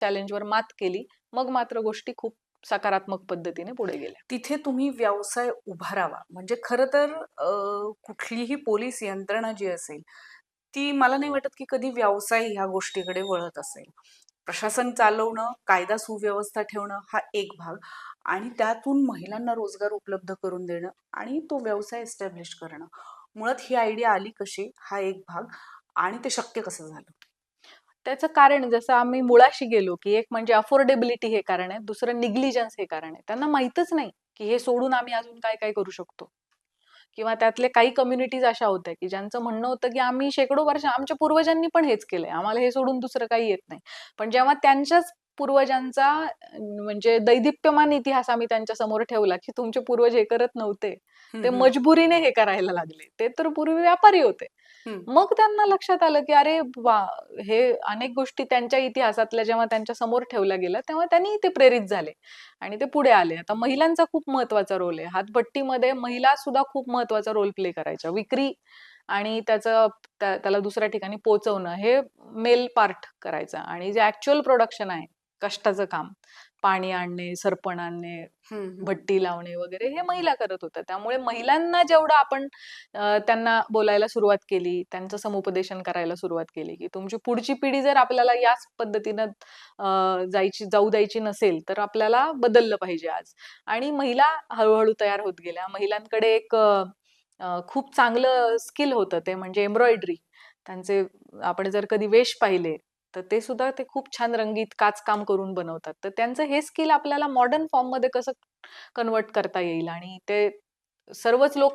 चॅलेंजवर मात केली मग मात्र गोष्टी खूप सकारात्मक पद्धतीने पुढे गेल्या. तिथे तुम्ही व्यवसाय उभारावा. म्हणजे खरं तर कुठलीही पोलीस यंत्रणा जी असेल ती मला नाही वाटत की कधी व्यवसाय ह्या गोष्टीकडे वळत असेल. प्रशासन चालवणं कायदा सुव्यवस्था ठेवणं हा एक भाग. आणि त्यातून महिलांना रोजगार उपलब्ध करून देणं आणि तो व्यवसाय एस्टॅब्लिश करणं. मुळात ही आयडिया आली कशी? हा एक भाग. आणि ते शक्य कसं झालं? त्याचं कारण जसं आम्ही मुळाशी गेलो की एक म्हणजे अफोर्डेबिलिटी हे कारण आहे दुसरं निग्लिजन्स हे कारण आहे त्यांना माहीतच नाही की हे सोडून आम्ही अजून काय काय करू शकतो किंवा त्यातले काही कम्युनिटीज अशा होत्या की ज्यांचं म्हणणं होतं की आम्ही शेकडो वर्ष आमच्या पूर्वजांनी पण हेच केलंय आम्हाला हे सोडून दुसरं काही येत नाही पण जेव्हा त्यांच्याच पूर्वजांचा म्हणजे दैदिप्यमान इतिहास आम्ही त्यांच्यासमोर ठेवला की तुमचे पूर्वज हे करत नव्हते ते. मजबुरीने हे करायला लागले ते तर पूर्वी व्यापारी होते. मग त्यांना लक्षात आलं की अरे वा हे अनेक गोष्टी त्यांच्या इतिहासातल्या जेव्हा त्यांच्यासमोर ठेवल्या गेल्या तेव्हा त्यांनी ते प्रेरित झाले आणि ते पुढे आले. आता महिलांचा खूप महत्त्वाचा रोल आहे. हातभट्टीमध्ये महिला सुद्धा खूप महत्त्वाचा रोल प्ले करायच्या. विक्री आणि त्याचं त्याला दुसऱ्या ठिकाणी पोचवणं हे मेल पार्ट करायचं. आणि जे ऍक्च्युअल प्रोडक्शन आहे कष्टाचं काम. पाणी आणणे सरपण आणणे. भट्टी लावणे वगैरे हे महिला करत होत्या. त्यामुळे महिलांना जेवढं आपण त्यांना बोलायला सुरुवात केली त्यांचं समुपदेशन करायला सुरुवात केली की तुमची पुढची पिढी जर आपल्याला याच पद्धतीनं जायची जाऊ द्यायची नसेल तर आपल्याला बदललं पाहिजे आज. आणि महिला हळूहळू तयार होत गेल्या. महिलांकडे एक खूप चांगलं स्किल होतं ते म्हणजे एम्ब्रॉयडरी. त्यांचे आपण जर कधी वेश पाहिले तर ते सुद्धा ते खूप छान रंगीत काच काम करून बनवतात. तर त्यांचं हे स्किल आपल्याला मॉडर्न फॉर्ममध्ये कसं कन्वर्ट करता येईल? आणि ते सर्वच लोक